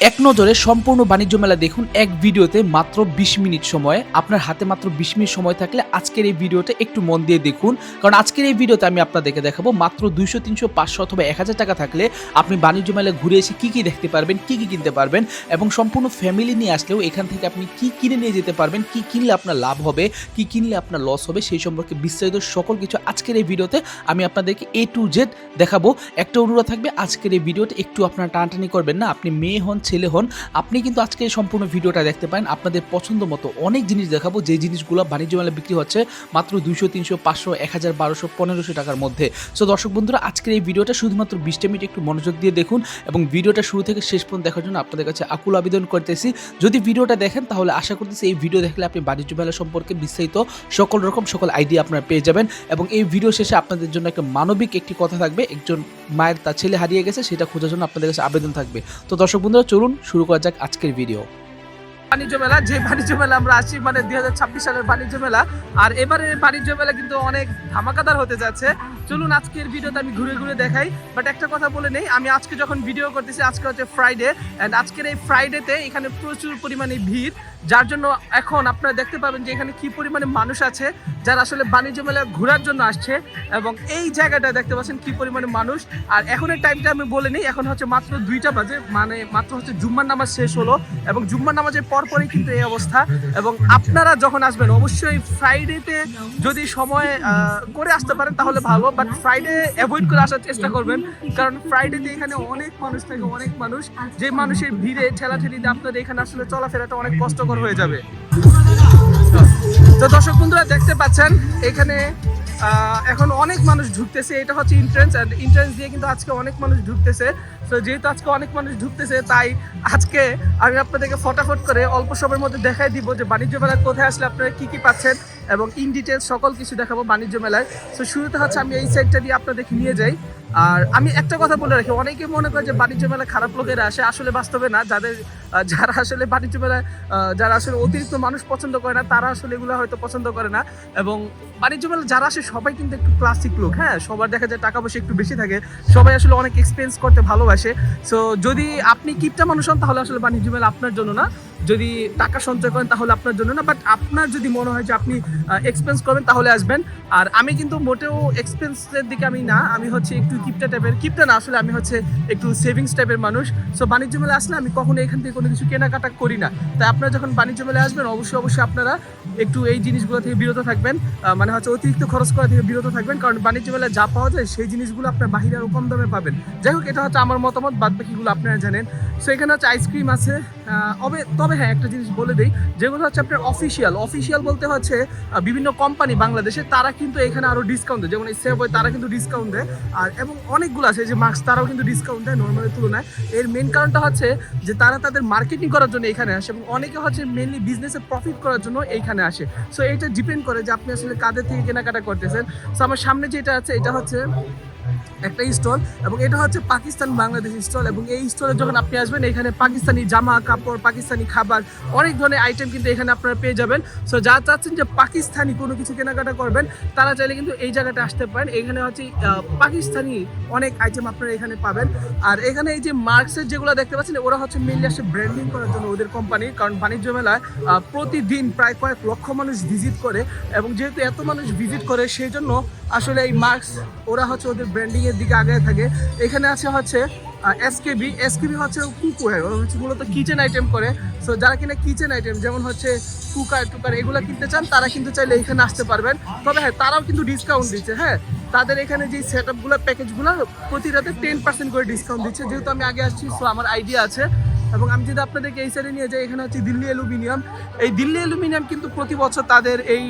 এক নজরে সম্পূর্ণ বাণিজ্য মেলা দেখুন এক ভিডিওতে মাত্র বিশ মিনিট সময়ে। আপনার হাতে মাত্র বিশ মিনিট সময় থাকলে আজকের এই ভিডিওটা একটু মন দিয়ে দেখুন। কারণ আজকের এই ভিডিওতে আমি আপনাদেরকে দেখাবো মাত্র দুইশো, তিনশো, পাঁচশো অথবা এক হাজার টাকা থাকলে আপনি বাণিজ্য মেলায় ঘুরে এসে কী কী দেখতে পারবেন, কী কী কিনতে পারবেন এবং সম্পূর্ণ ফ্যামিলি নিয়ে আসলেও এখান থেকে আপনি কি কিনে নিয়ে যেতে পারবেন, কি কিনলে আপনার লাভ হবে, কি কিনলে আপনার লস হবে সেই সম্পর্কে বিস্তারিত সকল কিছু আজকের এই ভিডিওতে আমি আপনাদেরকে এ টু জেড দেখাবো। একটা অনুরোধ থাকবে, আজকের এই ভিডিওতে একটু আপনার টানাটানি করবেন না। আপনি মেয়ে হন ছেলে হন, আপনি কিন্তু আজকে সম্পূর্ণ ভিডিওটা দেখতে পারেন। আপনাদের পছন্দ মতো অনেক জিনিস দেখাবো। যে জিনিসগুলো বাণিজ্য মেলা বিক্রি হচ্ছে মাত্র দুইশো, তিনশো, পাঁচশো, এক হাজার, বারোশো, পনেরোশো টাকার মধ্যে। সো দর্শক বন্ধুরা, আজকের এই ভিডিওটা শুধুমাত্র বিশটা মিনিট একটু মনোযোগ দিয়ে দেখুন এবং ভিডিওটা শুরু থেকে শেষ পর্যন্ত দেখার জন্য আপনাদের কাছে আকুল আবেদন করতেছি। যদি ভিডিওটা দেখেন, তাহলে আশা করতেছি এই ভিডিও দেখলে আপনি বাণিজ্য মেলা সম্পর্কে বিস্তারিত সকল রকম, সকল আইডিয়া আপনারা পেয়ে যাবেন এবং এই ভিডিও শেষে আপনাদের জন্য একটা মানবিক একটি কথা থাকবে। একজন মায়ের তার ছেলে হারিয়ে গেছে, সেটা খোঁজার জন্য আপনাদের কাছে আবেদন থাকবে। তো দর্শক বন্ধুরা চলুন শুরু করা যাক আজকের ভিডিও বাণিজ্য মেলা, যে বাণিজ্য মেলা আমরা আসছি মানে দুই হাজার ছাব্বিশ সালের বাণিজ্য মেলা। আর এবারে বাণিজ্য মেলা কিন্তু অনেক ধামাকাদার হতে যাচ্ছে। চলুন আজকের ভিডিওতে আমি ঘুরে ঘুরে দেখাই। বাট একটা কথা বলে নেই, আমি আজকে যখন ভিডিও করতেছি, আজকে হচ্ছে ফ্রাইডে অ্যান্ড আজকের এই ফ্রাইডেতে এখানে প্রচুর পরিমাণে ভিড়। যার জন্য এখন আপনারা দেখতে পাবেন যে এখানে কি পরিমাণে মানুষ আছে, যারা আসলে বাণিজ্য মেলা ঘোরার জন্য আসছে, এবং এই জায়গাটা দেখতে পাচ্ছেন কি পরিমাণে মানুষ। আর এখনের টাইমটা আমি বলে নিই, এখন হচ্ছে মাত্র দুইটা বাজে মানে মাত্র হচ্ছে জুম্মার নামাজ শেষ হলো, এবং জুম্মার নামাজের পরপরই কিন্তু এই অবস্থা। এবং আপনারা যখন আসবেন, অবশ্যই ফ্রাইডেতে যদি সময় করে আসতে পারেন তাহলে ভালো বাট ফ্রাইডে অ্যাভয়েড করে আসার চেষ্টা করবেন। কারণ ফ্রাইডেতে এখানে অনেক মানুষ থাকে, অনেক মানুষ। যে মানুষের ভিড়ে, ঠেলাঠেলিতে আপনাদের এখানে আসলে চলাফেরাটা অনেক কষ্টকর হয়ে যাবে। তো দর্শক বন্ধুরা, দেখতে পাচ্ছেন, এখানে এখন অনেক মানুষ ঢুকতেছে, এটা হচ্ছে ইন্ট্রেন্স অ্যান্ড ইন্ট্রেন্স দিয়ে কিন্তু আজকে অনেক মানুষ ঢুকতেছে। তো যেহেতু আজকে অনেক মানুষ ঢুকতেছে, তাই আজকে আমি আপনাদেরকে ফটাফট করে অল্প সময়ের মধ্যে দেখাই দিব যে বাণিজ্য মেলায় কোথায় আসলে আপনারা কী কী পাচ্ছেন এবং ইন ডিটেলস সকল কিছু দেখাবো বাণিজ্য মেলায়। তো শুরুতে হচ্ছে আমি এই সাইডটা দিয়ে আপনাদেরকে নিয়ে যাই। আর আমি একটা কথা বলে রাখি, অনেকে মনে করে যে বাণিজ্য মেলায় খারাপ লোকেরা আসে, আসলে বাস্তবে না। যাদের যারা আসলে বাণিজ্য মেলায় যারা আসলে অতিরিক্ত মানুষ পছন্দ করে না, তারা আসলে এগুলো হয়তো পছন্দ করে না। এবং বাণিজ্য মেলা যারা আসে, সবাই কিন্তু একটু ক্লাসিক লোক হ্যাঁ? সবার দেখা যায় টাকা পয়সা একটু বেশি থাকে, সবাই আসলে অনেক এক্সপেন্স করতে ভালোবাসে। সো যদি আপনি কিপটা মানুষ হন, তাহলে আসলে বাণিজ্য মেলা আপনার জন্য না। যদি টাকা সঞ্চয় করেন তাহলে আপনার জন্য না বাট আপনার যদি মনে হয় যে আপনি এক্সপেন্স করবেন তাহলে আসবেন। আর আমি কিন্তু মোটেও এক্সপেন্সের দিকে আমি না, আমি হচ্ছে একটু কিপটা টাইপের কিপটা না, আসলে আমি হচ্ছে একটু সেভিংস টাইপের মানুষ। সো বাণিজ্য মেলা আসলে আমি কখনো এখান থেকে কোনো কিছু কেনাকাটা করি না। তাই আপনারা যখন বাণিজ্য মেলায় আসবেন, অবশ্যই অবশ্যই আপনারা একটু এই জিনিসগুলো থেকে বিরত থাকবেন। মানে হচ্ছে অতিরিক্ত খরচ করা থেকে বিরত থাকবেন, কারণ বাণিজ্য মেলায় যা পাওয়া যায়, সেই জিনিসগুলো আপনার বাহিরে আরও কম দামে পাবেন। যাই হোক, এটা হচ্ছে আমার মতামত বাদ বাকিগুলো আপনারা জানেন। সো এখানে হচ্ছে আইসক্রিম আছে। তবে তবে হ্যাঁ একটা জিনিস বলে দিই, যেগুলো হচ্ছে আপনার অফিসিয়াল অফিসিয়াল বলতে হচ্ছে বিভিন্ন কোম্পানি বাংলাদেশে, তারা কিন্তু এখানে আরও ডিসকাউন্ট দেয়। যেমন এই সেবয় তারা কিন্তু ডিসকাউন্ট দেয়। আর, এবং অনেকগুলো আছে যে মাস্ক তারাও কিন্তু ডিসকাউন্ট দেয় নর্মালের তুলনায়। এর মেন কারণটা হচ্ছে যে তারা তাদের মার্কেটিং করার জন্য এখানে আসে এবং অনেকে হচ্ছে মেনলি বিজনেসে প্রফিট করার জন্য এইখানে আসে। সো এটা ডিপেন্ড করে যে আপনি আসলে কাদের থেকে কেনাকাটা করতেছেন। সো আমার সামনে যেটা আছে, এটা হচ্ছে একটা স্টল এবং এটা হচ্ছে পাকিস্তান বাংলাদেশ স্টল এবং এই স্টলে যখন আপনি আসবেন, এখানে পাকিস্তানি জামা কাপড়, পাকিস্তানি খাবার, অনেক ধরনের আইটেম কিন্তু এখানে আপনারা পেয়ে যাবেন। সো যা চাচ্ছেন যে পাকিস্তানি কোনো কিছু কেনাকাটা করবেন, তারা চাইলে কিন্তু এই জায়গাটা আসতে পারেন। এখানে হচ্ছে পাকিস্তানি অনেক আইটেম আপনারা এখানে পাবেন। আর এখানে এই যে মার্কসের যেগুলো দেখতে পাচ্ছেন, ওরা হচ্ছে মেনলি আসে ব্র্যান্ডিং করার জন্য ওদের কোম্পানি কারণ বাণিজ্য মেলায় প্রতিদিন প্রায় কয়েক লক্ষ মানুষ ভিজিট করে এবং যেহেতু এত মানুষ ভিজিট করে সেই জন্য আসলে এই মার্কস ওরা হচ্ছে ওদের ব্র্যান্ডিং এর দিকে আগে থাকে। এখানে আছে হচ্ছে এসকেবি এসকেবি হচ্ছে কুকওয়্যার হচ্ছে মূলত কিচেন আইটেম করে। সো যারা কিনা কিচেন আইটেম যেমন হচ্ছে কুকার টুকার, এগুলো কিনতে চান, তারা কিন্তু চাইলে এখানে আসতে পারবেন। তবে হ্যাঁ তারাও কিন্তু ডিসকাউন্ট দিচ্ছে হ্যাঁ। তাদের এখানে যে সেট আপগুলো প্যাকেজগুলো প্রতিটাতে টেন পার্সেন্ট করে ডিসকাউন্ট দিচ্ছে। যেহেতু আমি আগে আসছি সো আমার আইডিয়া আছে। এবং আমি যদি আপনাদেরকে এই সাইডে নিয়ে যাই এখানে হচ্ছে দিল্লি অ্যালুমিনিয়াম। এই দিল্লি অ্যালুমিনিয়াম কিন্তু প্রতি বছর তাদের এই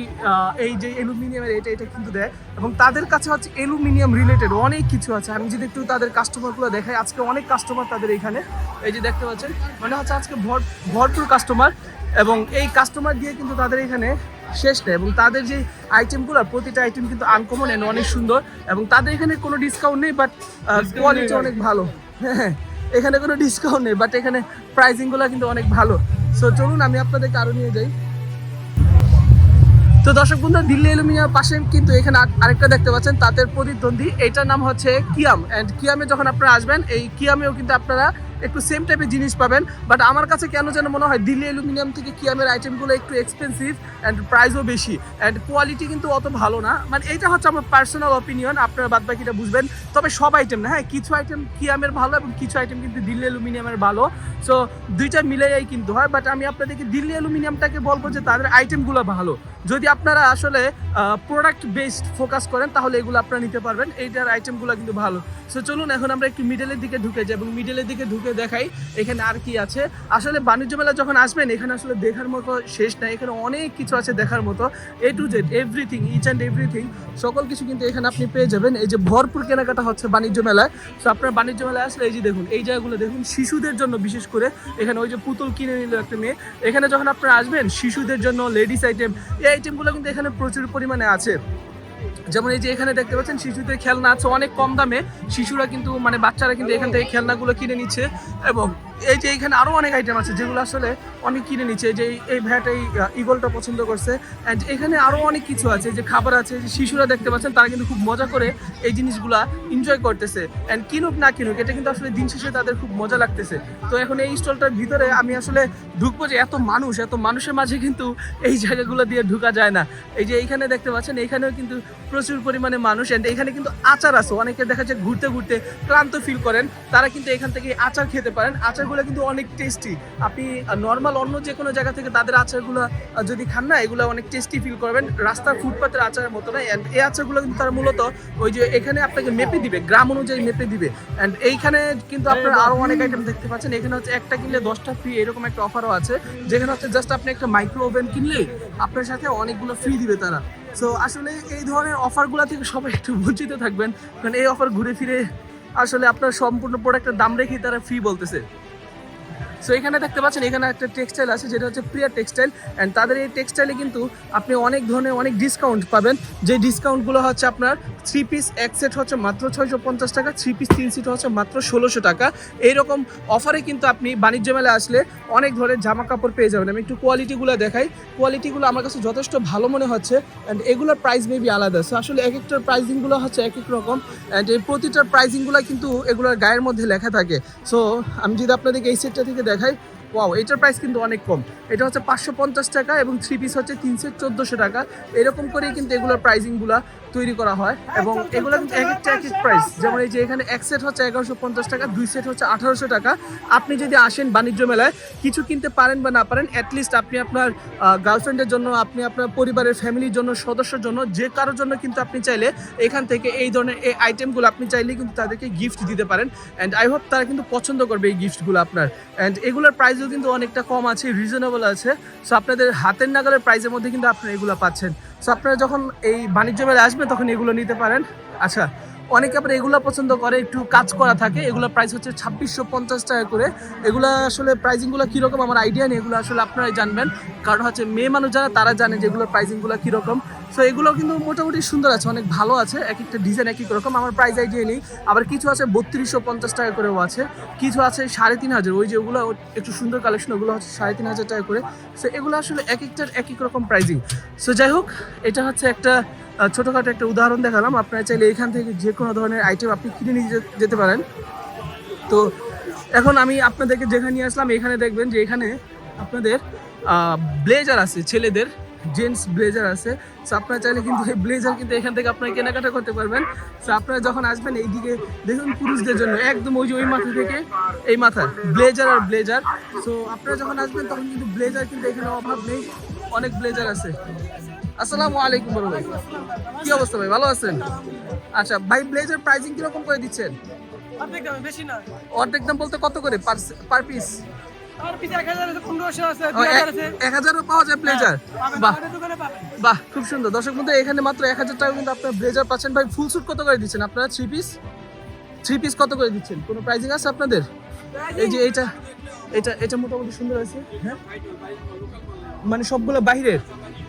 এই যে অ্যালুমিনিয়ামের এটা এটা কিন্তু দেয়। এবং তাদের কাছে হচ্ছে অ্যালুমিনিয়াম রিলেটেড অনেক কিছু আছে। আমি যদি একটু তাদের কাস্টমারগুলো দেখাই আজকে অনেক কাস্টমার তাদের এখানে। এই যে দেখতে পাচ্ছেন মানে হচ্ছে আজকে ভর ভরপুর কাস্টমার এবং এই কাস্টমার দিয়ে কিন্তু তাদের এখানে শেষ নেই। এবং তাদের যে আইটেমগুলো প্রতিটা আইটেম কিন্তু আনকমন অনেক সুন্দর। এবং তাদের এখানে কোনো ডিসকাউন্ট নেই বাট কোয়ালিটি অনেক ভালো। হ্যাঁ। এখানে কোনো ডিসকাউন্ট নেই বাট এখানে প্রাইসিংগুলো কিন্তু অনেক ভালো। সো চলুন আমি আপনাদেরকে আরও নিয়ে যাই। তো দর্শক বন্ধু দিল্লি অ্যালুমিনিয়াম পাশে কিন্তু এখানে আর- আরেকটা দেখতে পাচ্ছেন তাদের প্রতিদ্বন্দ্বী। এটার নাম হচ্ছে কিয়াম। অ্যান্ড কিয়ামে যখন আপনারা আসবেন, এই কিয়ামেও কিন্তু আপনারা একটু সেম টাইপের জিনিস পাবেন। বাট আমার কাছে কেন যেন মনে হয় দিল্লি অ্যালুমিনিয়াম থেকে কিয়ামের আইটেমগুলো একটু এক্সপেন্সিভ অ্যান্ড প্রাইসও বেশি। অ্যান্ড কোয়ালিটি কিন্তু অত ভালো না। মানে এটা হচ্ছে আমার পার্সোনাল অপিনিয়ন আপনারা বাদ বাকিটা বুঝবেন। তবে সব আইটেম না হ্যাঁ কিছু আইটেম কিয়ামের ভালো এবং কিছু আইটেম কিন্তু দিল্লি অ্যালুমিনিয়ামের ভালো। সো দুইটা মিলেই কিন্তু হয়। বাট আমি আপনাদেরকে দিল্লি অ্যালুমিনিয়ামটাকে বলব যে তাদের আইটেমগুলো ভালো। যদি আপনারা আসলে প্রোডাক্ট বেসড ফোকাস করেন, তাহলে এগুলো আপনারা নিতে পারবেন। এইটার আইটেমগুলো কিন্তু ভালো। সো চলুন, এখন আমরা একটু মিডলের দিকে ঢুকে যাই এবং মিডলের দিকে ঢুকে দেখাই, এখানে আর কি আছে। আসলে বাণিজ্য মেলা যখন আসবেন, এখানে আসলে দেখার মতো শেষ নাই। এখানে অনেক কিছু আছে দেখার মতো। A to Z everything each and everything সকল কিছু কিন্তু এখানে আপনি পেয়ে যাবেন। এই যে ভরপুর কেনাকাটা হচ্ছে বাণিজ্য মেলায়। তো আপনার বাণিজ্য মেলায় আসলে এই যে দেখুন, এই জায়গাগুলো দেখুন, শিশুদের জন্য বিশেষ করে। এখানে ওই যে পুতুল কিনে নিল একটা মেয়ে। এখানে যখন আপনারা আসবেন, শিশুদের জন্য লেডিস আইটেম, এই আইটেমগুলো কিন্তু এখানে প্রচুর পরিমাণে আছে। যেমন এই যে এখানে দেখতে পাচ্ছেন, শিশুদের খেলনা আছে অনেক কম দামে। শিশুরা কিন্তু মানে বাচ্চারা কিন্তু এখান থেকে খেলনাগুলো কিনে নিচ্ছে এবং এই যে এখানে আরও অনেক আইটেম আছে যেগুলো আসলে অনেক কিনে নিচ্ছে, যে এই- ভ্যাট এই ইগলটা পছন্দ করছে। অ্যান্ড এখানে আরও অনেক কিছু আছে, যে খাবার আছে, যে শিশুরা দেখতে পাচ্ছেন, তারা কিন্তু খুব মজা করে এই জিনিসগুলা এনজয় করতেছে। অ্যান্ড কিনুক না কিনুক, এটা কিন্তু আসলে দিন শেষে তাদের খুব মজা লাগতেছে। তো এখন এই স্টলটার ভিতরে আমি আসলে ঢুকবো যে এত মানুষ, এত মানুষের মাঝে কিন্তু এই জায়গাগুলো দিয়ে ঢুকা যায় না। এই যে এইখানে দেখতে পাচ্ছেন, এইখানেও কিন্তু প্রচুর পরিমাণে মানুষ। অ্যান্ড এখানে কিন্তু আচার আছে, অনেকে দেখা যায় ঘুরতে ঘুরতে ক্লান্ত ফিল করেন, তারা কিন্তু এখান থেকে আচার খেতে পারেন। আচারগুলো কিন্তু অনেক টেস্টি আপনি নর্মাল অন্য যে কোনো জায়গা থেকে তাদের আচারগুলো যদি খান না এগুলো অনেক টেস্টি ফিল করবেন। রাস্তার ফুটপাতের আচারের মতো না অ্যান্ড এই আচারগুলো কিন্তু তারা মূলত ওই যে এখানে আপনাকে মেপে দিবে গ্রাম অনুযায়ী মেপে দিবে। অ্যান্ড এইখানে কিন্তু আপনারা আরও অনেক আইটেম দেখতে পাচ্ছেন। এখানে হচ্ছে একটা কিনলে দশটা ফ্রি এরকম একটা অফারও আছে। যেখানে হচ্ছে জাস্ট আপনি একটা মাইক্রো ওভেন কিনলে আপনার সাথে অনেকগুলো ফ্রি দিবে তারা। সো আসলে এই ধরনের অফারগুলো থেকে সবাই একটু বঞ্চিত থাকবেন। কারণ এই অফার ঘুরে ফিরে আসলে আপনার সম্পূর্ণ প্রোডাক্টের দাম রেখেই তারা ফ্রি বলতেছে। সো এখানে দেখতে পাচ্ছেন, এখানে একটা টেক্সটাইল আছে, যেটা হচ্ছে প্রিয়া টেক্সটাইল অ্যান্ড তাদের এই টেক্সটাইলে কিন্তু আপনি অনেক ধরনের, অনেক ডিসকাউন্ট পাবেন। যে ডিসকাউন্টগুলো হচ্ছে আপনার থ্রি পিস এক সেট হচ্ছে মাত্র ছয়শো পঞ্চাশ টাকা থ্রি পিস তিন সিট হচ্ছে মাত্র ষোলোশো টাকা। এইরকম অফারে কিন্তু আপনি বাণিজ্য মেলায় আসলে অনেক ধরনের জামা কাপড় পেয়ে যাবেন। আমি একটু কোয়ালিটিগুলো দেখাই। কোয়ালিটিগুলো আমার কাছে যথেষ্ট ভালো মনে হচ্ছে অ্যান্ড এগুলোর প্রাইস মেবি আলাদা। সো আসলে এক একটার প্রাইসিংগুলো হচ্ছে এক এক রকম অ্যান্ড এই প্রতিটার প্রাইসিংগুলো কিন্তু এগুলোর গায়ের মধ্যে লেখা থাকে। সো আমি যদি আপনাদেরকে এই সেটটা থেকে দেখাই, ওয়াও, এটার প্রাইস কিন্তু অনেক কম। এটা হচ্ছে পাঁচশো পঞ্চাশ টাকা এবং থ্রি পিস হচ্ছে তিনশো চোদ্দোশো টাকা। এরকম করেই কিন্তু এগুলোর প্রাইসিংগুলো তৈরি করা হয় এবং এগুলো কিন্তু এক একটা এক এক প্রাইস যেমন এই যে এখানে এক সেট হচ্ছে এগারোশো পঞ্চাশ টাকা দুই সেট হচ্ছে আঠারোশো টাকা। আপনি যদি আসেন বাণিজ্য মেলায় কিছু কিনতে পারেন বা না পারেন অ্যাটলিস্ট আপনি আপনার গার্লফ্রেন্ডের জন্য আপনি আপনার পরিবারের ফ্যামিলির জন্য সদস্যের জন্য যে কারোর জন্য কিন্তু আপনি চাইলে এখান থেকে এই ধরনের এই আইটেমগুলো আপনি চাইলে কিন্তু তাদেরকে গিফট দিতে পারেন। অ্যান্ড আই হোপ তারা কিন্তু পছন্দ করবে এই গিফটগুলো আপনার। অ্যান্ড এগুলোর প্রাইসও কিন্তু অনেকটা কম আছে রিজনেবল আছে। সো আপনাদের হাতের নাগালের প্রাইসের মধ্যে কিন্তু আপনারা এগুলো পাচ্ছেন। সো আপনারা যখন এই বাণিজ্য মেলায় আসবে, তখন এগুলো নিতে পারেন। আচ্ছা অনেকে আবার এগুলো পছন্দ করে, একটু কাজ করা থাকে। এগুলো প্রাইস হচ্ছে ছাব্বিশশো পঞ্চাশ টাকা করে। এগুলো আসলে প্রাইসিংগুলো কীরকম? আমার আইডিয়া নেই, এগুলো আসলে আপনারাই জানবেন। কারণ হচ্ছে মেয়ে মানুষ যারা, তারা জানে যে এগুলোর প্রাইসিংগুলো কীরকম। সো এগুলো কিন্তু মোটামুটি সুন্দর আছে, অনেক ভালো আছে। এক একটা ডিজাইন এক এক রকম। আমার প্রাইস আইডিয়া নেই। আবার কিছু আছে বত্রিশশো পঞ্চাশ টাকা করেও আছে। কিছু আছে সাড়ে তিন হাজার। ওই যে ওগুলো একটু সুন্দর কালেকশন ওগুলো হচ্ছে সাড়ে তিন হাজার টাকা করে। সো এগুলো আসলে এক একটার এক এক রকম প্রাইসিং সো যাই হোক, এটা হচ্ছে একটা ছোটখাটো একটা উদাহরণ দেখালাম। আপনারা চাইলে এখান থেকে যে কোনো ধরনের আইটেম আপনি কিনে নিয়ে যেতে পারেন। তো এখন আমি আপনাদেরকে যেখানে নিয়ে আসলাম, এখানে দেখবেন যে এখানে আপনাদের ব্লেজার আছে, ছেলেদের জেন্টস ব্লেজার আছে। সো আপনারা চাইলে কিন্তু এই ব্লেজার কিন্তু এখান থেকে আপনারা কেনাকাটা করতে পারবেন। সো আপনারা যখন আসবেন, এইদিকে দেখুন পুরুষদের জন্য, একদম ওই যে ওই মাথা থেকে এই মাথা ব্লেজার আর ব্লেজার সো আপনারা যখন আসবেন, তখন কিন্তু ব্লেজার কিন্তু এখানে অভাব নেই। অনেক ব্লেজার আছে। আসসালামু আলাইকুম বড় ভাই। কি অবস্থা ভাই? ভালো আছেন? আচ্ছা ভাই ব্লেজার প্রাইসিং কীরকম করে দিচ্ছেন? অর্ধেক দামে বেশি না অর্ধেক দাম বলতে কত করে পার পিস এক হাজারও পাওয়া যায় ব্লেজার বাহ। বাহ খুব সুন্দর। দর্শক এখানে মাত্র এক হাজার টাকা কিন্তু আপনার ব্লেজার পাচ্ছেন। ভাই ফুল স্যুট কত করে দিচ্ছেন আপনারা? থ্রি পিস থ্রি পিস কত করে দিচ্ছেন? কোনো প্রাইজিং আছে আপনাদের? এই যে এটা এটা মোটামুটি সুন্দর আছে হ্যাঁ? মানে সবগুলো বাইরের?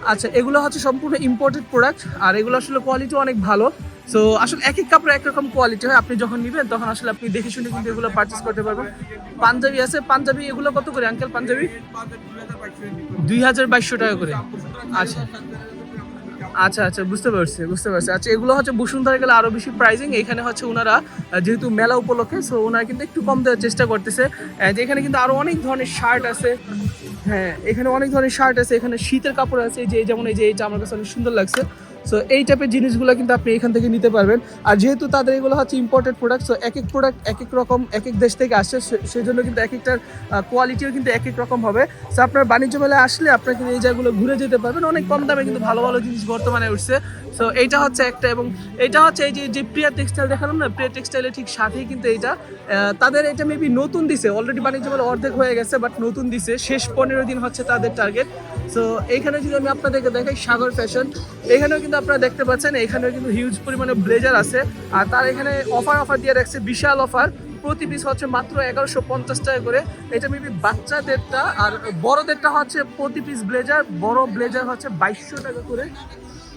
আচ্ছা এগুলো হচ্ছে সম্পূর্ণ ইম্পোর্টেড প্রোডাক্ট আর এগুলো আসলে কোয়ালিটি অনেক ভালো। সো আসলে এক এক কাপড় একরকম কোয়ালিটি হয়। আপনি যখন নেবেন, তখন আসলে আপনি দেখে শুনে কিন্তু এগুলো পারচেস করতে পারবেন। পাঞ্জাবি আছে। পাঞ্জাবি, এগুলো কত করে আঙ্কেল পাঞ্জাবি? দুই হাজার বাইশশো টাকা করে। আচ্ছা। আচ্ছা আচ্ছা বুঝতে পারছি বুঝতে পারছি। আচ্ছা এগুলো হচ্ছে বসুন্ধরা গেলে আরও বেশি প্রাইজিং এখানে হচ্ছে ওনারা যেহেতু মেলা উপলক্ষে সো ওনারা কিন্তু একটু কম দেওয়ার চেষ্টা করতেছে। And এখানে কিন্তু আরও অনেক ধরনের শার্ট আছে। হ্যাঁ এখানে অনেক ধরনের শার্ট আছে, এখানে শীতের কাপড় আছে যে যেমন এই যে এটা আমার কাছে অনেক সুন্দর লাগছে। সো এই টাইপের জিনিসগুলো কিন্তু আপনি এখান থেকে নিতে পারবেন। আর যেহেতু তাদের এগুলো হচ্ছে ইম্পোর্টেড প্রোডাক্ট সো এক এক প্রোডাক্ট এক এক রকম এক এক দেশ থেকে আসছে সেই জন্য কিন্তু এক একটার কোয়ালিটিও কিন্তু এক এক রকম হবে। সো আপনার বাণিজ্য মেলায় আসলে আপনার কিন্তু এই জায়গাগুলো ঘুরে যেতে পারবেন। অনেক কম দামে কিন্তু ভালো ভালো জিনিস বর্তমানে উঠছে। সো এইটা হচ্ছে একটা এবং এইটা হচ্ছে এই যে যে প্রিয়া টেক্সটাইল দেখালাম না, প্রিয়া টেক্সটাইলের ঠিক সাথেই কিন্তু এইটা। তাদের এটা মেবি নতুন দিছে অলরেডি বাণিজ্য মেলা অর্ধেক হয়ে গেছে বাট নতুন দিছে। শেষ পনেরো দিন হচ্ছে তাদের টার্গেট সো এইখানে যদি আমি আপনাদেরকে দেখাই, সাগর ফ্যাশন এখানেও কিন্তু আপনারা দেখতে পাচ্ছেন এখানে কিন্তু হিউজ পরিমাণে ব্লেজার আছে। আর তার এখানে অফার অফার দিয়ে রাখছে, বিশাল অফার প্রতি পিস হচ্ছে মাত্র এগারোশো পঞ্চাশ টাকা করে। এটা মেবি বাচ্চাদেরটা আর বড়দেরটা হচ্ছে প্রতি পিস ব্লেজার বড় ব্লেজার হচ্ছে বাইশশো টাকা করে।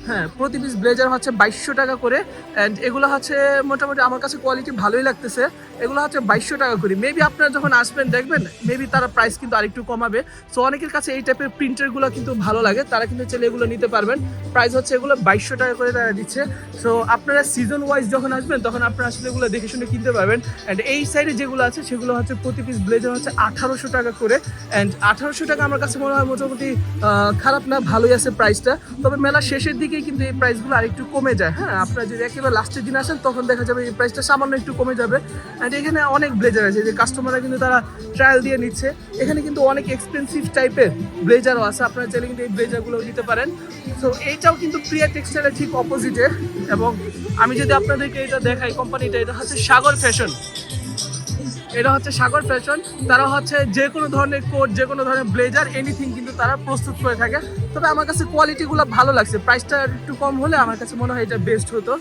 হ্যাঁ প্রতি পিস ব্লেজার হচ্ছে বাইশশো টাকা করে অ্যান্ড এগুলো হচ্ছে মোটামুটি আমার কাছে কোয়ালিটি ভালোই লাগতেছে। এগুলো হচ্ছে বাইশশো টাকা করে। মেবি আপনারা যখন আসবেন, দেখবেন মেবি তারা প্রাইস কিন্তু আরেকটু কমাবে। সো অনেকের কাছে এই টাইপের প্রিন্টারগুলো কিন্তু ভালো লাগে। তারা কিন্তু চাইলে এগুলো নিতে পারবেন। প্রাইস হচ্ছে এগুলো বাইশশো টাকা করে তারা দিচ্ছে। সো আপনারা সিজন ওয়াইজ যখন আসবেন, তখন আপনারা আসলে এগুলো দেখে শুনে কিনতে পারবেন। অ্যান্ড এই সাইডে যেগুলো আছে, সেগুলো হচ্ছে প্রতি পিস ব্লেজার হচ্ছে আঠারোশো টাকা করে। অ্যান্ড আঠারোশো টাকা আমার কাছে মনে হয় মোটামুটি খারাপ না, ভালোই আছে প্রাইসটা তবে মেলা শেষের দিকেই কিন্তু এই প্রাইসগুলো আরেকটু কমে যায় হ্যাঁ? আপনারা যদি একেবারে লাস্টের দিন আসেন, তখন দেখা যাবে এই প্রাইসটা সামান্য একটু কমে যাবে। অ্যান্ড এখানে অনেক ব্লেজার আছে যে কাস্টমাররা কিন্তু তারা ট্রায়াল দিয়ে নিচ্ছে। এখানে কিন্তু অনেক এক্সপেন্সিভ টাইপের ব্লেজারও আছে, আপনারা চাইলে কিন্তু এই ব্লেজারগুলো নিতে পারেন। তো এইটাও কিন্তু প্রিয়া টেক্সটাইলের ঠিক অপোজিটে এবং আমি যদি আপনাদেরকে এটা দেখাই কোম্পানিটা এটা হচ্ছে সাগর ফ্যাশন এটা হচ্ছে সাগর ফ্যাশন, তারা হচ্ছে যে কোনো ধরনের কোট, যে কোনো ধরনের ব্লেজার এনিথিং কিন্তু তারা প্রস্তুত করে থাকে। তবে আমার কাছে কোয়ালিটিগুলো ভালো লাগছে। প্রাইসটা একটু কম হলে আমার কাছে মনে হয় এটা বেস্ট হতো।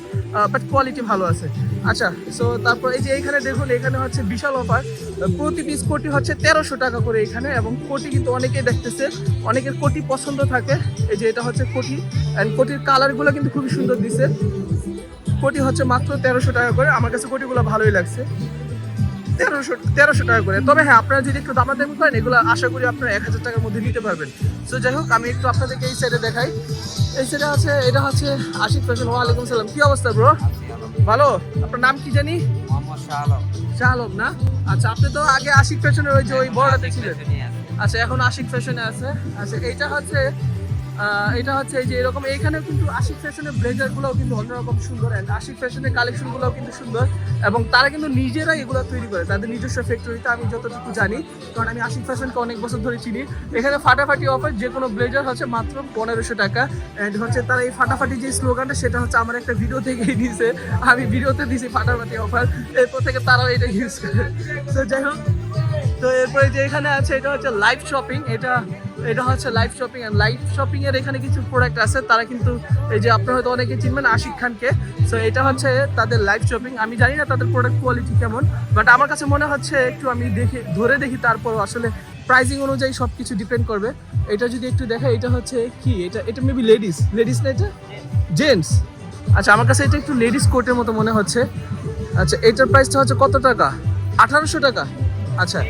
বাট কোয়ালিটি ভালো আছে। আচ্ছা সো তারপর এই যে এইখানে দেখুন, এখানে হচ্ছে বিশাল অফার প্রতি পিস কোটি হচ্ছে তেরোশো টাকা করে এখানে, এবং কোটি কিন্তু অনেকেই দেখতেছে। অনেকের কোটি পছন্দ থাকে। এই যে এটা হচ্ছে কোটি অ্যান্ড কোটির কালারগুলো কিন্তু খুবই সুন্দর দিছে। কোটি হচ্ছে মাত্র তেরোশো টাকা করে। আমার কাছে কোটিগুলো ভালোই লাগছে। তেরোশো তেরোশো টাকা করে। তবে হ্যাঁ আপনারা যদি একটু দামাদামি করেন এগুলো আশা করি আপনারা এক হাজার টাকার মধ্যে নিতে পারবেন। সো যাই হোক আমি একটু আপনাদেরকে এই সাইডে দেখাই। এই সাইডে আছে এটা হচ্ছে আশিক ফ্যাশন ওয়ালাইকুম সালাম। কি অবস্থা ব্রো ভালো? আপনার নাম কি জানি? শাহ আলম। না? আচ্ছা আপনি তো আগে আশিক ফ্যাশনের ওই যে ওই বড়টাতে ছিলেন। আচ্ছা এখন আশিক ফ্যাশনে আছে। আচ্ছা এইটা হচ্ছে এটা হচ্ছে এই যে এরকম, এখানে কিন্তু আশিক ফ্যাশনের ব্লেজার গুলোও কিন্তু অন্যরকম সুন্দর অ্যান্ড আশিক ফ্যাশনের কালেকশনগুলোও কিন্তু সুন্দর এবং তারা কিন্তু নিজেরাই এগুলো তৈরি করে, তাদের নিজস্ব ফ্যাক্টরিতে আমি যতটুকু জানি, কারণ আমি আশিক ফ্যাশনকে অনেক বছর ধরে চিনি। এখানে ফাটাফাটি অফার যে কোনো ব্লেজার হচ্ছে মাত্র পনেরোশো টাকা অ্যান্ড হচ্ছে তারা এই ফাটাফাটি যে স্লোগানটা, সেটা হচ্ছে আমার একটা ভিডিও থেকেই দিয়েছে আমি ভিডিওতে দিয়েছি ফাটাফাটি অফার এরপর থেকে তারাও এটা ইউজ করে। তো যাই হোক তো এরপরে যে এখানে আছে, এটা হচ্ছে লাইভ শপিং এটা এটা হচ্ছে live shopping and live shopping এর এখানে কিছু প্রোডাক্ট আছে, তারা কিন্তু এই যে আপনারা হয়তো অনেকে চিনবেন, আশিক খানকে। সো এটা হচ্ছে তাদের লাইভ শপিং আমি জানি না তাদের প্রোডাক্ট কোয়ালিটি কেমন বাট আমার কাছে মনে হচ্ছে একটু আমি দেখে, ধরে দেখি তারপর আসলে প্রাইজিং অনুযায়ী সব কিছু ডিপেন্ড করবে। এটা যদি একটু দেখা, এটা হচ্ছে কি? এটা এটা মেবি লেডিস লেডিস না এটা? জেন্টস আচ্ছা আমার কাছে এটা একটু লেডিস কোটের মতো মনে হচ্ছে। আচ্ছা এটার প্রাইসটা হচ্ছে কত টাকা? আঠারোশো টাকা। আচ্ছা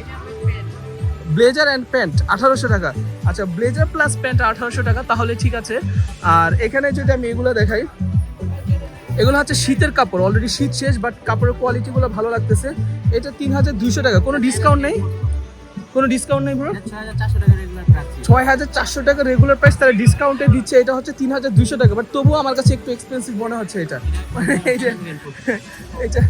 ব্লেজার অ্যান্ড প্যান্ট আঠারোশো টাকা। আচ্ছা ব্লেজার প্লাস প্যান্ট আঠারোশো টাকা, তাহলে ঠিক আছে। আর এখানে যদি আমি এগুলো দেখাই, এগুলো হচ্ছে শীতের কাপড় অলরেডি শীত শেষ বাট কাপড়ের কোয়ালিটিগুলো ভালো লাগতেছে। এটা তিন হাজার দুইশো টাকা, কোনো ডিসকাউন্ট নেই? কোনো ডিসকাউন্ট নেই ব্রো ছয় হাজার চারশো টাকা রেগুলার প্রাইস তারা ডিসকাউন্টে দিচ্ছে এটা হচ্ছে তিন হাজার দুইশো টাকা। বাট তবুও আমার কাছে একটু এক্সপেন্সিভ মনে হচ্ছে এটা। মানে এই যে এটা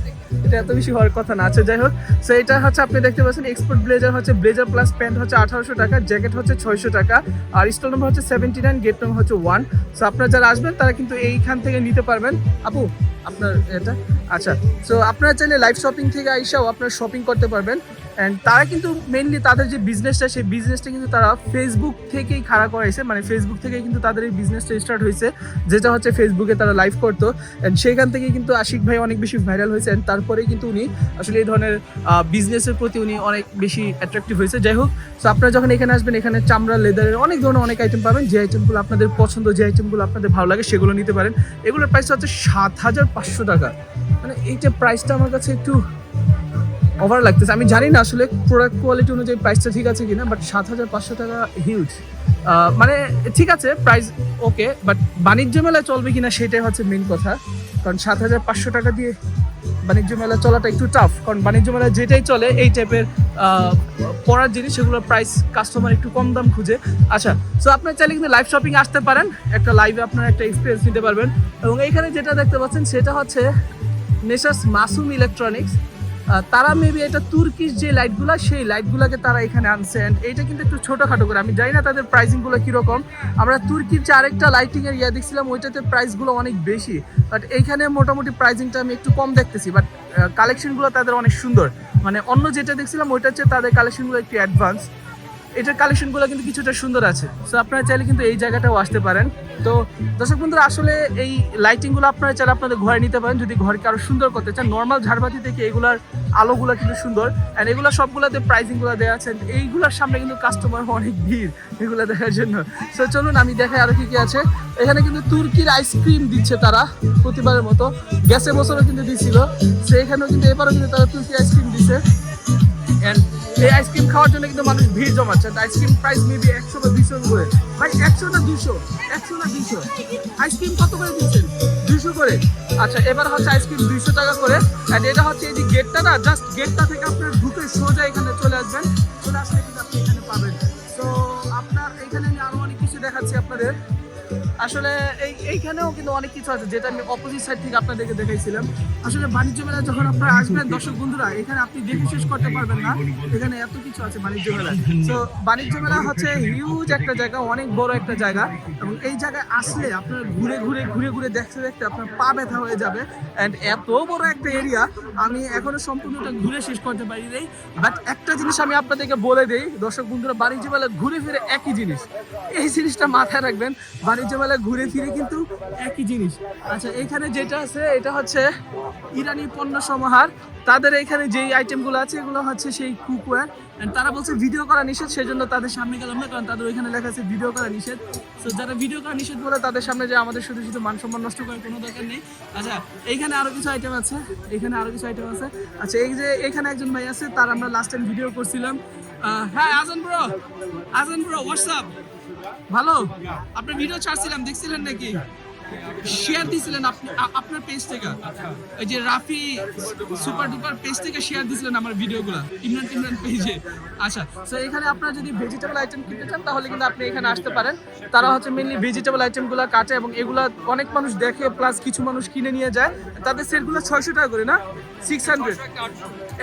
এটা এত বেশি হওয়ার কথা না। আছে যাই হোক। সো এটা হচ্ছে আপনি দেখতে পাচ্ছেন এক্সপোর্ট ব্লেজার হচ্ছে ব্লেজার প্লাস প্যান্ট হচ্ছে আঠারোশো টাকা জ্যাকেট হচ্ছে ছয়শো টাকা আর স্টল নম্বর হচ্ছে সেভেন্টি নাইন গেট নম্বর হচ্ছে ওয়ান সো আপনারা যারা আসবেন তারা কিন্তু এইখান থেকে নিতে পারবেন। আপু আপনার এটা? আচ্ছা। সো আপনারা চাইলে লাইভ শপিং থেকে আইসাও আপনারা শপিং করতে পারবেন। অ্যান্ড তারা কিন্তু মেনলি তাদের যে বিজনেসটা সেই বিজনেসটা কিন্তু তারা ফেসবুক থেকেই খাড়া করাইছে। মানে ফেসবুক থেকেই কিন্তু তাদের এই বিজনেসটা স্টার্ট হয়েছে, যেটা হচ্ছে ফেসবুকে তারা লাইভ করতো। অ্যান্ড সেখান থেকেই কিন্তু আশিক ভাই অনেক বেশি ভাইরাল হয়েছে। অ্যান্ড তারপরেই কিন্তু উনি আসলে এই ধরনের বিজনেসের প্রতি উনি অনেক বেশি অ্যাট্রাক্টিভ হয়েছে। যাই হোক সো আপনারা যখন এখানে আসবেন, এখানে চামড়া লেদারের অনেক ধরনের অনেক আইটেম পাবেন। যে আইটেমগুলো আপনাদের পছন্দ, যে আইটেমগুলো আপনাদের ভালো লাগে, সেগুলো নিতে পারেন। এগুলোর প্রাইস হচ্ছে সাত হাজার পাঁচশো টাকা। মানে এইটা প্রাইসটা আমার কাছে একটু ওভার লাগতেছে। আমি জানি না আসলে প্রোডাক্ট কোয়ালিটি অনুযায়ী প্রাইসটা ঠিক আছে কিনা বাট সাত হাজার পাঁচশো টাকা হিউজ মানে ঠিক আছে প্রাইস ওকে বাট বাণিজ্য মেলায় চলবে কিনা সেটাই হচ্ছে মেন কথা। কারণ সাত হাজার পাঁচশো টাকা দিয়ে বাণিজ্য মেলা চলাটা একটু টাফ কারণ বাণিজ্য মেলায় যেটাই চলে, এই টাইপের পড়ার জিনিস সেগুলোর প্রাইস কাস্টমার একটু কম দাম খুঁজে। আচ্ছা সো আপনার চাইলে কিন্তু লাইভ শপিং আসতে পারেন, একটা লাইভে আপনার একটা এক্সপিরিয়েন্স নিতে পারবেন। এবং এইখানে যেটা দেখতে পাচ্ছেন, সেটা হচ্ছে নেশাস মাসুম ইলেকট্রনিক্স তারা মেবি এটা তুর্কিশ যে লাইটগুলো সেই লাইটগুলোকে তারা এখানে আনছে। অ্যান্ড এইটা কিন্তু একটু ছোটোখাটো করে। আমি জানি না তাদের প্রাইসিংগুলো কীরকম। আমরা তুর্কির যে আরেকটা লাইটিংয়ের ইয়ে দেখছিলাম, ওইটাতে প্রাইসগুলো অনেক বেশি। বাট এইখানে মোটামুটি প্রাইসিংটা আমি একটু কম দেখতেছি। বাট কালেকশনগুলো তাদের অনেক সুন্দর। মানে অন্য যেটা দেখছিলাম, ওইটা হচ্ছে তাদের কালেকশনগুলো একটু অ্যাডভান্স এটার কালেকশনগুলো কিন্তু কিছুটা সুন্দর আছে। সো আপনারা চাইলে কিন্তু এই জায়গাটাও আসতে পারেন। তো, দর্শক বন্ধুরা, আসলে এই লাইটিংগুলো আপনারা চাইলে আপনাদের ঘরে নিতে পারেন। যদি ঘরকে আরও সুন্দর করতে চান নর্মাল ঝাড়বাতি থেকে এগুলার আলোগুলো কিন্তু সুন্দর। অ্যান্ড এগুলো সবগুলোতে প্রাইসিংগুলো দেওয়া আছে। এইগুলোর সামনে কিন্তু কাস্টমার অনেক ভিড় এগুলো দেখার জন্য। সো চলুন, আমি দেখাই আরও কি কি আছে। এখানে কিন্তু তুর্কির আইসক্রিম দিচ্ছে তারা প্রতিবারের মতো। গ্যাসে বছরও কিন্তু দিছিল। সো এখানেও কিন্তু এবারও কিন্তু তারা তুর্কি আইসক্রিম দিছে। And এই আইসক্রিম খাওয়ার জন্য কিন্তু মানুষ ভিড় জমাচ্ছে আইসক্রিম প্রাইস মেবি একশো বা দুশো করে। ভাই, একশো না দুশো একশো না দুশো আইসক্রিম কত করে দিচ্ছেন দুশো করে। আচ্ছা এবার হচ্ছে আইসক্রিম দুইশো টাকা করে। অ্যান্ড এটা হচ্ছে এই যে গেটটা না জাস্ট গেটটা থেকে আপনার ঢুকে সোজা এখানে চলে আসবেন। চলে আসলে কিন্তু আপনি এখানে পাবেন। তো আপনার এখানে আমি আরও অনেক কিছু দেখাচ্ছি আপনাদের। আসলে এই এইখানেও কিন্তু অনেক কিছু আছে, যেটা আমি অপোজিট সাইড থেকে আপনাদেরকে দেখাইছিলাম। আসলে বাণিজ্য মেলা যখন আপনারা আসবেন, দর্শক বন্ধুরা, এখানে আপনি দেখে শেষ করতে পারবেন না। এখানে এত কিছু আছে বাণিজ্য মেলা। তো বাণিজ্য মেলা হচ্ছে হিউজ একটা জায়গা, অনেক বড় একটা জায়গা। এবং এই জায়গায় আসলে আপনার ঘুরে ঘুরে ঘুরে ঘুরে দেখতে দেখতে আপনার পা ব্যথা হয়ে যাবে। অ্যান্ড এত বড় একটা এরিয়া আমি এখনও সম্পূর্ণটা ঘুরে শেষ করতে পারি নাই। বাট একটা জিনিস আমি আপনাদেরকে বলে দিই, দর্শক বন্ধুরা, বাণিজ্য মেলা ঘুরে ফিরে একই জিনিস। এই জিনিসটা মাথায় রাখবেন, বাণিজ্য মেলা ঘুরে ফিরে কিন্তু একই জিনিস। আচ্ছা এখানে যেটা আছে, এটা হচ্ছে ইরানি পণ্য সমাহার। তাদের এখানে যেই আইটেমগুলো আছে, এগুলো হচ্ছে সেই কুকওয়্যার তারা বলছে ভিডিও করা নিষেধ, সেজন্য তাদের সামনে গেলাম না, কারণ তাদের ওইখানে লেখা আছে ভিডিও করা নিষেধ। তো যারা ভিডিও করা নিষেধ বলে, তাদের সামনে যে আমাদের শুধু শুধু মান সম্মান নষ্ট করার কোনো দরকার নেই। আচ্ছা এইখানে আরও কিছু আইটেম আছে এখানে আরও কিছু আইটেম আছে। আচ্ছা এই যে এখানে একজন ভাই আছে, তার আমরা লাস্ট টাইম ভিডিও করছিলাম। হ্যাঁ আজান ব্রো আজান ব্রো হোয়াটসঅ্যাপ ভালো? আপনার ভিডিও ছাড়ছিলাম দেখছিলেন নাকি? শেয়ার দিছিলেন আপনি আপনার পেজ থেকে? এই যে রাফি সুপার ডুপার পেজ থেকে শেয়ার দিছিলেন আমার ভিডিওগুলো ইমরান ইমরান পেজে আচ্ছা তো এখানে আপনারা যদি ভেজিটেবল আইটেম কিনতে চান, তাহলে কিন্তু আপনি এখানে আসতে পারেন। তারা হচ্ছে মেনলি ভেজিটেবল আইটেমগুলো কাটে এবং এগুলা অনেক মানুষ দেখে প্লাস কিছু মানুষ কিনে নিয়ে যায়। তাদের সেটগুলো ছয়শো টাকা করে, না? সিক্স হান্ড্রেড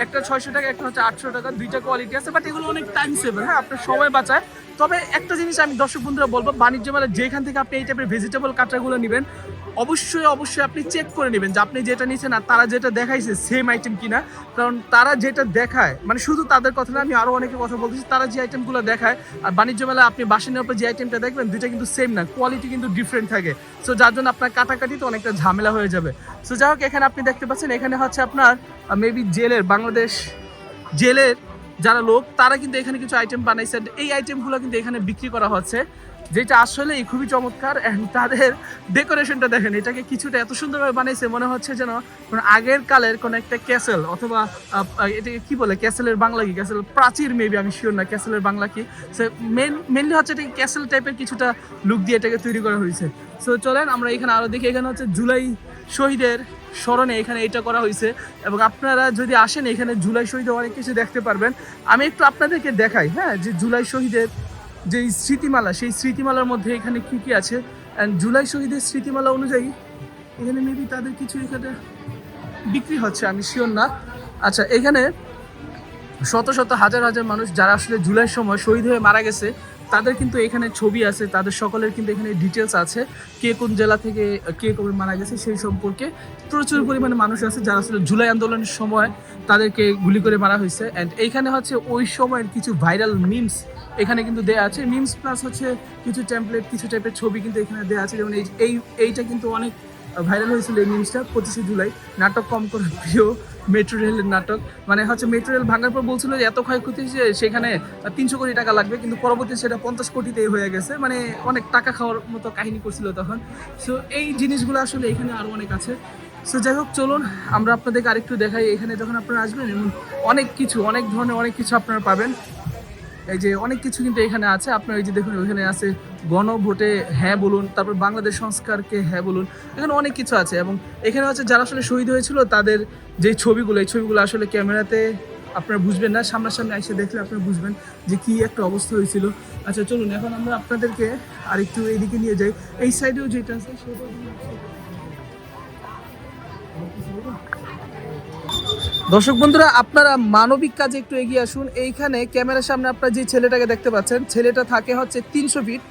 একটা ছয়শো টাকা, একটা হচ্ছে আটশো টাকা, দুইটা কোয়ালিটি আছে বাট এগুলো অনেক টাইম সেভার হ্যাঁ? আপনার সময় বাঁচায়। তবে একটা জিনিস আমি দর্শক বন্ধুরা বলব, বাণিজ্য মেলা যেখান থেকে আপনি এই টাইপের ভেজিটেবল কাটারগুলো নেবেন অবশ্যই অবশ্যই আপনি চেক করে নেবেন যে আপনি যেটা নিচ্ছেন আর তারা যেটা দেখাইছে সেম আইটেম কিনা। কারণ তারা যেটা দেখায় মানে শুধু তাদের কথা না, আমি আরও অনেকে কথা বলতেছি, তারা যে আইটেমগুলো দেখায় আর বাণিজ্য মেলা আপনি বাসিনের উপর যে আইটেমটা দেখবেন, দুইটা কিন্তু সেম না কোয়ালিটি কিন্তু ডিফারেন্ট থাকে। সো যার জন্য আপনার কাটাকাটিতে অনেকটা ঝামেলা হয়ে যাবে। সো যাই হোক, এখানে আপনি দেখতে পাচ্ছেন, এখানে হচ্ছে আপনার মেবি জেলের, বাংলাদেশ জেলের যারা লোক, তারা কিন্তু এখানে কিছু আইটেম বানাইছে। এই আইটেমগুলো কিন্তু এখানে বিক্রি করা হচ্ছে। যেটা আসলেই খুবই চমৎকার অ্যান্ড তাদের ডেকোরেশনটা দেখেন, এটাকে কিছুটা এত সুন্দরভাবে বানাইছে মনে হচ্ছে যেন কোনো আগের কালের কোনো একটা ক্যাসেল অথবা এটাকে কি বলে ক্যাসেলের বাংলা কি? ক্যাসেল প্রাচীর মেবি আমি শিওর না ক্যাসেলের বাংলা কি? সে মেন মেনলি হচ্ছে এটাকে ক্যাসেল টাইপের কিছুটা লুক দিয়ে এটাকে তৈরি করা হয়েছে। সো চলেন আমরা এখানে আরও দেখি, এখানে হচ্ছে জুলাই শহীদের স্মরণে এখানে এটা করা হয়েছে। এবং আপনারা যদি আসেন এখানে জুলাই শহীদে, অনেক কিছু দেখতে পারবেন। আমি একটু আপনাদেরকে দেখাই হ্যাঁ যে জুলাই শহীদের যে স্মৃতিমালা, সেই স্মৃতিমালার মধ্যে এখানে কি কি আছে? অ্যান্ড জুলাই শহীদের স্মৃতিমালা অনুযায়ী এখানে মেবি তাদের কিছু এখানে বিক্রি হচ্ছে, আমি শিওর না। আচ্ছা এখানে শত শত হাজার হাজার মানুষ যারা আসলে জুলাইয়ের সময় শহীদ হয়ে মারা গেছে তাদের কিন্তু এখানে ছবি আছে, তাদের সকলের কিন্তু এখানে ডিটেলস আছে, কে কোন জেলা থেকে, কে কবে মারা গেছে সেই সম্পর্কে প্রচুর পরিমাণে মানুষ আছে যারা আসলে জুলাই আন্দোলনের সময় তাদেরকে গুলি করে মারা হয়েছে। অ্যান্ড এইখানে হচ্ছে ওই সময়ের কিছু ভাইরাল মিমস এখানে কিন্তু দেয়া আছে। মিমস প্লাস হচ্ছে কিছু টেমপ্লেট কিছু টাইপের ছবি কিন্তু এখানে দেয়া আছে। যেমন এই, এইটা কিন্তু অনেক ভাইরাল হয়েছিল এই নিউজটা পঁচিশে জুলাই। নাটক কম করে প্রিয় মেট্রো রেলের নাটক। মানে হচ্ছে মেট্রো রেল ভাঙার পর বলছিল যে, এত ক্ষয়ক্ষতি যে সেখানে তিনশো কোটি টাকা লাগবে, কিন্তু পরবর্তী সেটা পঞ্চাশ কোটিতেই হয়ে গেছে। মানে অনেক টাকা খাওয়ার মতো কাহিনী করছিল তখন। সো এই জিনিসগুলো আসলে এখানে আরও অনেক আছে। সো যাই হোক, চলুন, আমরা আপনাদেরকে আরেকটু দেখাই। এখানে যখন আপনারা আসবেন, এমন অনেক কিছু, অনেক ধরনের অনেক কিছু আপনারা পাবেন। এই যে অনেক কিছু কিন্তু এখানে আছে। আপনার এই যে দেখুন, ওইখানে আছে গণভোটে হ্যাঁ বলুন, তারপর বাংলাদেশ সংস্কারকে হ্যাঁ বলুন, এখানে অনেক কিছু আছে এবং এখানে হচ্ছে যারা আসলে শহীদ হয়েছিল, তাদের যে ছবিগুলো, এই ছবিগুলো আসলে ক্যামেরাতে আপনারা বুঝবেন না, সামনাসামনি এসে দেখলে আপনারা বুঝবেন যে কি একটা অবস্থা হয়েছিল। আচ্ছা চলুন, এখন আমরা আপনাদেরকে আরেকটু এইদিকে নিয়ে যাই। এই সাইডেও যেটা আছে, সেটা দর্শক বন্ধুরা, আপনারা মানবিক কাজে একটু এগিয়ে আসুন। এইখানে ক্যামেরার সামনে আপনারা যে ছেলেটাকে দেখতে পাচ্ছেন, ছেলেটা থাকে হচ্ছে তিনশো ফিট।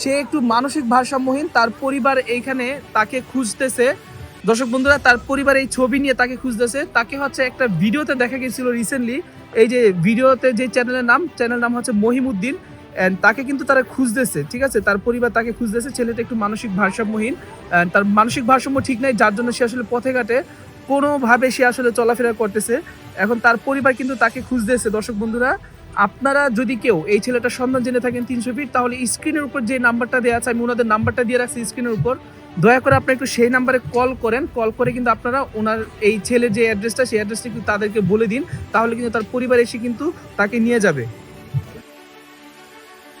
সে একটু মানসিক ভারসাম্যহীন, তার পরিবার এইখানে তাকে খুঁজতেছে। দর্শক বন্ধুরা, তার পরিবার এই ছবি নিয়ে তাকে খুঁজতেছে। তাকে হচ্ছে একটা ভিডিওতে দেখা গেছিল রিসেন্টলি এই যে ভিডিওতে যে চ্যানেলের নাম চ্যানেল নাম হচ্ছে মহিমুদ্দিন। অ্যান্ড তাকে কিন্তু তারা খুঁজতেছে, ঠিক আছে? তার পরিবার তাকে খুঁজতেছে, ছেলেটা একটু মানসিক ভারসাম্যহীন। তার মানসিক ভারসাম্য ঠিক নাই, যার জন্য সে আসলে পথে ঘাটে। কোনোভাবে সে আসলে চলাফেরা করতেছে। এখন তার পরিবার কিন্তু তাকে খুঁজতেছে। দর্শক বন্ধুরা, আপনারা যদি কেউ এই ছেলেটার সন্ধান জেনে থাকেন তিনশো ফিট তাহলে স্ক্রিনের উপর যে নাম্বারটা দেওয়া আছে, আমি ওনাদের নাম্বারটা দিয়ে রাখছি স্ক্রিনের উপর। দয়া করে আপনি একটু সেই নাম্বারে কল করেন। কল করে কিন্তু আপনারা ওনার এই ছেলের যে অ্যাড্রেসটা সেই অ্যাড্রেসটা কিন্তু তাদেরকে বলে দিন। তাহলে কিন্তু তার পরিবার এসে কিন্তু তাকে নিয়ে যাবে।